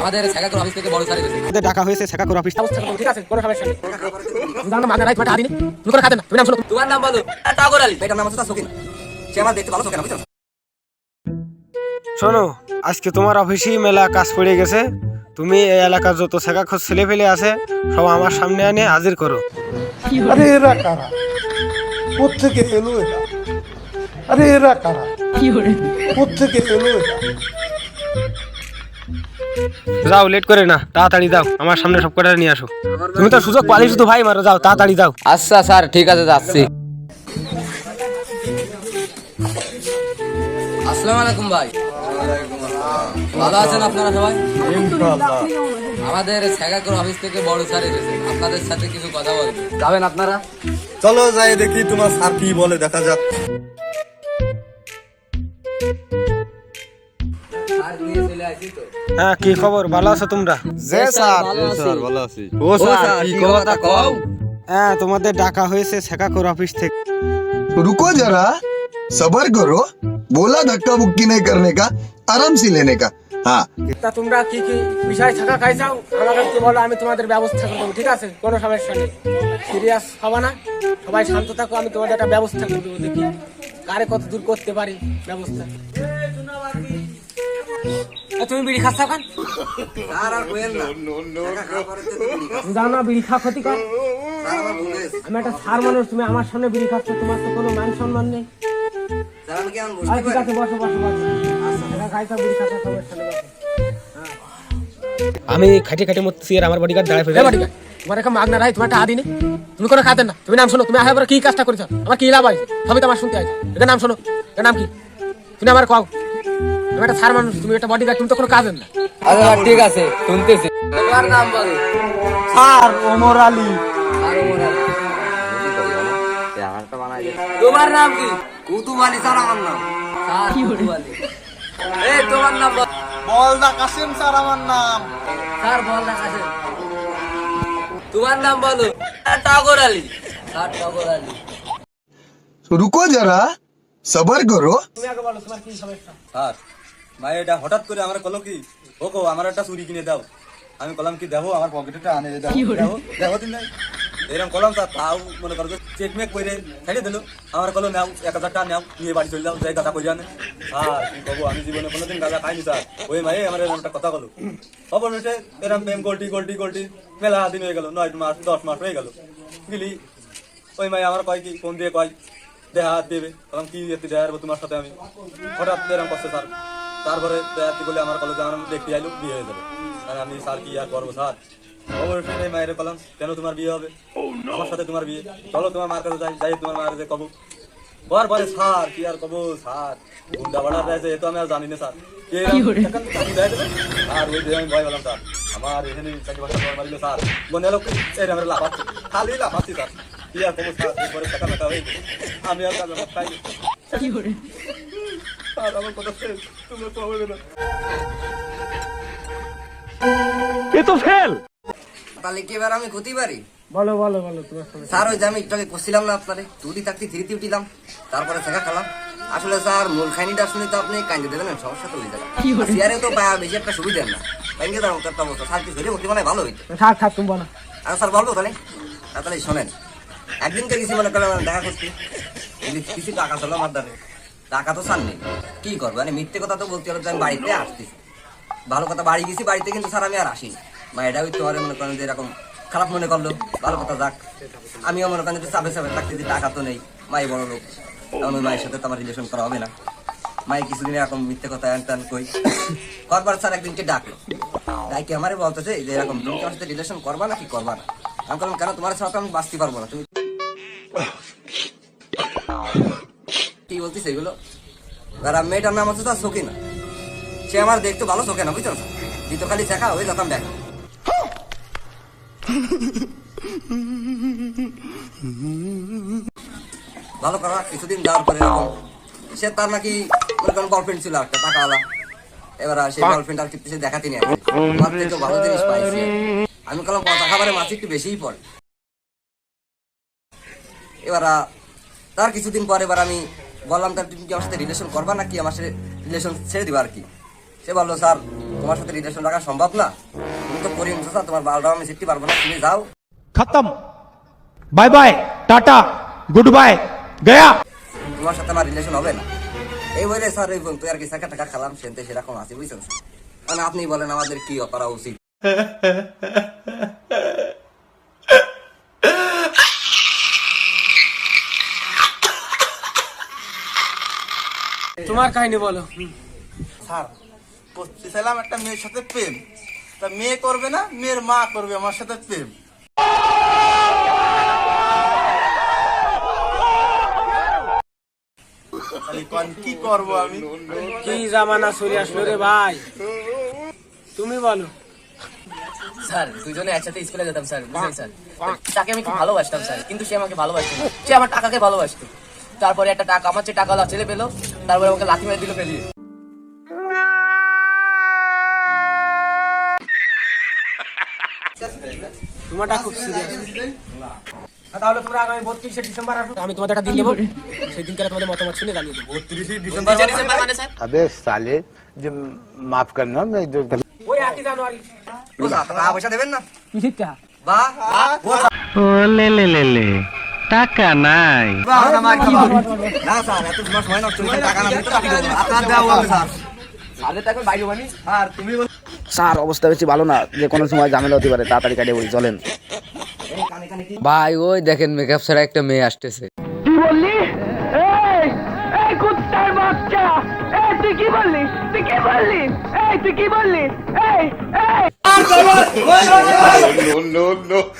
আমাদের শেখাকুর অফিস থেকে বড় স্যার এসেছে ডাকা হয়েছে শেখাকুর অফিস ঠিক আছে কোনো সমস্যা নেই। তুমি জানো মাগনা রাইট তোমার হাত তুমি করে খাতে না তুমি নাম শোনো। তোমার নাম বলো। টাগর আলী। মেয়েটার নাম হচ্ছে তার সে আমার দেখতে ভালো সকিনা বুঝছ? শোনো আজকে তোমার অফিসেই মেলা কাজ পড়ে গেছে। তুমি এই এলাকার যত শেখাখোর ছেলে ফেলে আছে সব আমার সামনে আনে হাজির করো। আরে এরা কারা? কোথেকে এলো এরা? আরে এরা কারা? কোথেকে এলো এরা? যাও লেট করে না তাড়াতাড়ি দাও আমার সামনে সব কটা নিয়ে আসো। তুমি তো সুযোগ পালি শুধু ভাই মারো যাও তাড়াতাড়ি দাও আচ্ছা স্যার ঠিক আছে যাচ্ছি। আসসালামু আলাইকুম ভাই। ভালো আছেন আপনারা সবাই? আমাদের শেখাকুর অফিস থেকে বড় স্যার এসেছে আপনাদের সাথে কিছু কথা বলবে। যাবেন আপনারা? চলো যাই দেখি তোমার স্যার কি বলে দেখা যাক। হ্যাঁ কি খবর ভালো আছো তোমরা যে স্যার স্যার ভালো আছি ও স্যার কি কথা কও হ্যাঁ তোমাদের ডাকা হয়েছে শেখাকুর অফিস থেকে रुको जरा सबर करो बोला धक्का मुक्की नहीं करने का आराम से लेने का हाँ তা তোমরা কি কি বিষয় থাকা খাইছাও আমাকে একটু বলো আমি তোমাদের ব্যবস্থা করে দেবো ঠিক আছে কোনো সমস্যা নেই সিরিয়াস হবে না সবাই শান্ত থাকো আমি তোমাদের একটা ব্যবস্থা করে দেবো দেখি কারে কত দূর করতে পারি ব্যবস্থা এ, তুমি বিড়ি খাচ্ছ এখন স্যার আর কোয়েল না। পরে জানো না বিড়ি আমার ভুল হয়েছে। আমি একটা সার মানুষ তুমি আমার সামনে বিড়ি খাচ্ছ তোমার তো কোনো মান সম্মান নেই। আমি কেমন আর বুঝতে ঠিক পারি? আছে বসো বসো। বসো টাকা বিড়ি খাচ্ছ সমস্যা নেই আমি খাটি খাটি মরতেছি আর আমার বডিগার্ড দাঁড়ায় ফেলে বাড়ি তোমার একটা মাগনা রাই তোমার একটা আদিনে তুমি কোনো খাতেন না। তুমি নাম শোনো তুমি আহে কি কাজটা করেছ? আমার কি লাভ আছে সবই তো আমার শুনতে আছে এটা নাম শোনো। এটা নাম কি? তুমি আমার কও। তুমি একটা সার মানুষ তুমি একটা বডিগার্ড তুমি তো কোনো কাজের না। আরে ভাই ঠিক আছে শুনতেছি। তোমার নাম বলো। স্যার ওমর আলী। তোমার নাম কি? কুতুব আলী স্যার আমার নাম। স্যার কুতুব আলী। এ তোমার নাম বলদা কাসিম স্যার আমার নাম। স্যার বলদা কাসিম। তোমার নাম বলো। টাগর আলী। স্যার টাগর আলী। রুকো যারা সবার করো। তুমি আগে বলো তোমার কি সমস্যা? স্যার ভাই এটা হঠাৎ করে আমার কলো কি ও কো আমার একটা চুরি কিনে দাও। আমি কলাম কি দেবো আমার পকেটে আনে দাও দেবো দেবো দিন এরকম কলাম স্যার তাও মনে করো চেক মেক করে ছেড়ে দিল। আমার কলো নাও এক হাজার টাকা নাও নিয়ে বাড়ি চলে যাও যাই গাদা করে জানে স্যার কি কবো আমি জীবনে কোনোদিন গাদা খাইনি স্যার। ওই মাই আমার এরকম একটা কথা বলো খবর মেটে এরকম প্রেম গোল্টি গোল্টি গোল্টি মেলা দিন হয়ে গেল নয় মাস দশ মাস হয়ে গেল। গেলি ওই মাই আমার কয় কি ফোন দিয়ে কয় দেহা হাত দেবে। তখন কি এতে দেয়া তোমার সাথে আমি? হঠাৎ এরকম করছে স্যার। তারপরে বলে আমার কলেজে আমার দেখতে আইলো বিয়ে হয়ে যাবে। আর আমি স্যার কি আর করব স্যার? অবশ্যই মায়ের কলাম। কেন তোমার বিয়ে হবে? আমার সাথে তোমার বিয়ে। চলো তোমার মার কাছে যাই। যাই তোমার মার কাছে কবো। বার বারে স্যার কি আর কবো স্যার? গুন্ডা বাড়া রয়েছে এ তো আমি আর জানি না স্যার। কে এরকম চাকরি দেয় দেবে? আর ওই আমি ভয় পেলাম স্যার। আমার এখানে চাকরি বাকরি করা মারিল স্যার। আমরা লাফাচ্ছি। খালি লাফাচ্ছি স্যার। কি আর কবো স্যার? এরপরে টাকা মেটা হয়ে আমি আর কাজ খাই স্যার আমার কথা শেষ তোমরা তো হবে না। তাহলে কি এবার আমি ক্ষতি পারি? বলো বলো বলো তোমার স্যার ওই যে আমি একটু আগে করছিলাম না আপনারে। দুটি থাকতে থ্রিতে উঠিলাম তারপরে শেখা খেলাম। আসলে স্যার মূল খাইনিটা শুনে তো আপনি কান্দে দেবেন সমস্যা তো হয়ে যাবে। সিয়ারে তো পায়া বেশি একটা সুবিধা না। ব্যাংকে দাঁড়ানো একটা অবস্থা স্যার কি ধরে ভর্তি মানে ভালো হইতো। থাক থাক তুমি বলো। আর স্যার বলব তাহলে? তাহলে শোনেন একদিনকে গেছি মনে করেন দেখা করছি। কিছু টাকা ছিল আমার দ্বারে। টাকা তো স্যার নেই। কি করব? মানে মিথ্যে কথা তো বলতে হলো আমি বাড়িতে আসতেছি ভালো কথা, বাড়ি গেছি, বাড়িতে কিন্তু স্যার আমি আর আসিনি। মা এটা হইতে পারে মনে করেন যে এরকম খারাপ মনে করল। ভালো কথা যাক। আমিও মনে করেন যে চাপে চাপে থাকতেছি টাকা তো নেই। মাই বড় লোক। ওই মায়ের সাথে তো আমার রিলেশন করা হবে না। মাই কিছুদিন এরকম মিথ্যে কথা তেন কই। করবার স্যার একদিনকে ডাকলো। ডাকি আমারে বলতেছে যে এরকম তুমি তোমার সাথে রিলেশন করবা না কি করবা না? আমি বললাম, কেন? তোমার সাথে আমি বাঁচতে পারব না। তুমি বলতিস এগুলো আর মেয়েটার নাম হচ্ছে তার সকিনা সে আমার দেখতে ভালো চোখে না বুঝছ দিত খালি শেখা হয়ে যেতাম দেখ। ভালো করা কিছুদিন যাওয়ার পরে সে তার নাকি করেন গার্লফ্রেন্ড ছিল একটা টাকাওয়ালা। এবার সেই গার্লফ্রেন্ড আর কিছু দেখাতে নিয়ে আমার ভালো জিনিস পাইছি। আমি বললাম কথা খাবারের মাছ একটু বেশিই পড়ে। এবার তার কিছুদিন পর এবার আমি বললাম তার তুমি কি আমার সাথে রিলেশন করবা নাকি? আমার সাথে রিলেশন ছেড়ে দিবা আর কি? সে বলল স্যার তোমার সাথে রিলেশন রাখা সম্ভব না। তুমি তো করিম স্যার তোমার বালটাও আমি শিখতে পারব না। তুমি যাও। খতম। Bye bye tata goodbye গয়া। তোমার সাথে আমার রিলেশন হবে না। এই বলে স্যার এই বলতো আর কি সাকা টাকা খেলাম সেনতে সেরকম আছে বুঝছেন মানে আপনি বলেন আমাদের কি করা উচিত। তোমার কাহিনী বলো। স্যার করতেছিলাম একটা মেয়ের সাথে প্রেম। তা মেয়ে করবে না মেয়ের মা করবে আমার সাথে প্রেম। কি করব আমি? কি জামানা চলে আসলো রে ভাই? তুমি বলো। স্যার দুজনে একসাথে স্কুলে যেতাম স্যার বুঝলেন স্যার? তাকে আমি খুব ভালোবাসতাম স্যার কিন্তু সে আমাকে ভালোবাসতো সে আমার টাকাকে ভালোবাসতো। তারপরে একটা টাকা আমার যে টাকা ছেলে পেল তারপরে আমাকে লাথি মেরে দিল ফেলিয়ে তোমারটা খুব সিরিয়াস তাহলে তোমরা আগামী বত্রিশে ডিসেম্বর আমি তোমাদের একটা দিন দেবো। সেই তোমাদের মতামত শুনে জানিয়ে দেবো। বত্রিশে ডিসেম্বর মানে? মানে? স্যার? আবে সালে যে মাফ ওই জানুয়ারি। পয়সা দেবেন না? কিসের টাকা ও লে লে লে লে। টাকা বাইরে আর তুমি বল- স্যার অবস্থা বেশি ভালো না। যে কোনো সময় ঝামেলা হতে পারে তাড়াতাড়ি কাটিয়ে বলি চলেন। ভাই ওই দেখেন মেকআপ ছাড়া একটা মেয়ে আসতেছে। No, no.